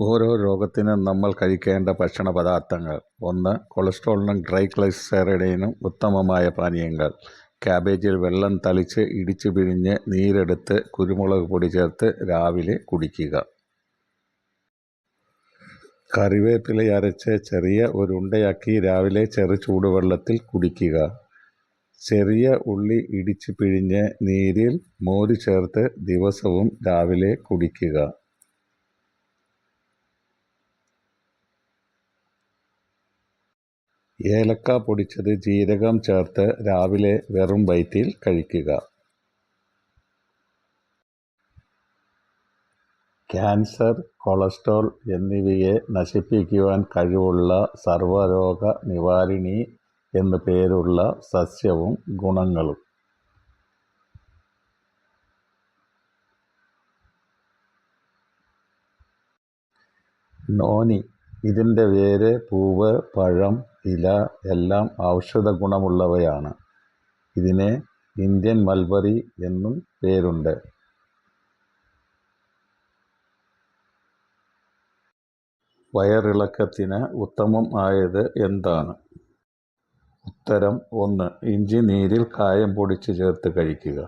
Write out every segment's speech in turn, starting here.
ഓരോ രോഗത്തിനും നമ്മൾ കഴിക്കേണ്ട ഭക്ഷണ പദാർത്ഥങ്ങൾ. ഒന്ന് കൊളസ്ട്രോളിനും ട്രൈഗ്ലിസറൈഡിനും ഉത്തമമായ പാനീയങ്ങൾ. കാബേജിൽ വെള്ളം തളിച്ച് ഇടിച്ചു പിഴിഞ്ഞ് നീരെടുത്ത് കുരുമുളക് പൊടി ചേർത്ത് രാവിലെ കുടിക്കുക. കറിവേപ്പില അരച്ച് ചെറിയ ഒരു ഉണ്ടയാക്കി രാവിലെ ചെറു ചൂടുവെള്ളത്തിൽ കുടിക്കുക. ചെറിയ ഉള്ളി ഇടിച്ചു പിഴിഞ്ഞ് നീരിൽ മോര് ചേർത്ത് ദിവസവും രാവിലെ കുടിക്കുക. ഏലക്ക പൊടിച്ചത് ജീരകം ചേർത്ത് രാവിലെ വെറും വയറ്റിൽ കഴിക്കുക. ക്യാൻസർ കൊളസ്ട്രോൾ എന്നിവയെ നശിപ്പിക്കുവാൻ കഴിവുള്ള സർവരോഗ നിവാരിണി എന്നു പേരുള്ള സസ്യവും ഗുണങ്ങളും. നോനി ഇതിന്റെ വേര് പൂവ് പഴം ഇല എല്ലാം ഔഷധ ഗുണമുള്ളവയാണ് ഇതിന് ഇന്ത്യൻ മൽബറി എന്നും പേരുണ്ട്. വയറിളക്കത്തിന് ഉത്തമം ആയത് എന്താണ്? ഉത്തരം ഒന്ന്. ഇഞ്ചി നീരിൽ കായം പൊടിച്ച് ചേർത്ത് കഴിക്കുക.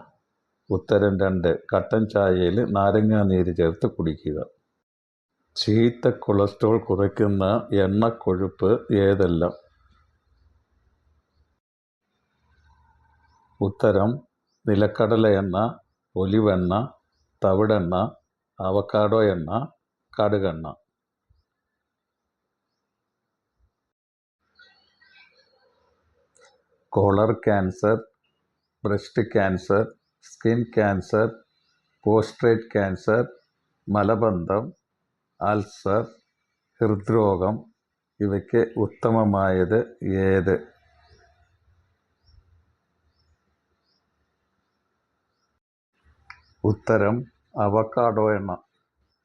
ഉത്തരം രണ്ട്. കട്ടൻ ചായയിൽ നാരങ്ങാ നീര് ചേർത്ത് കുടിക്കുക. ചീത്ത കൊളസ്ട്രോൾ കുറയ്ക്കുന്ന എണ്ണക്കൊഴുപ്പ് ഏതെല്ലാം? ഉത്തരം നിലക്കടല എണ്ണ ഒലിവെണ്ണ തവിടെണ്ണ അവക്കാഡോ എണ്ണ കടുകെണ്ണ. Colon cancer breast cancer skin cancer prostrate cancer മലബന്ധം അൾസർ ഹൃദ്രോഗം ഇവയ്ക്ക് ഉത്തമമായത് ഏത്? ഉത്തരം അവക്കാഡോ എണ്ണ.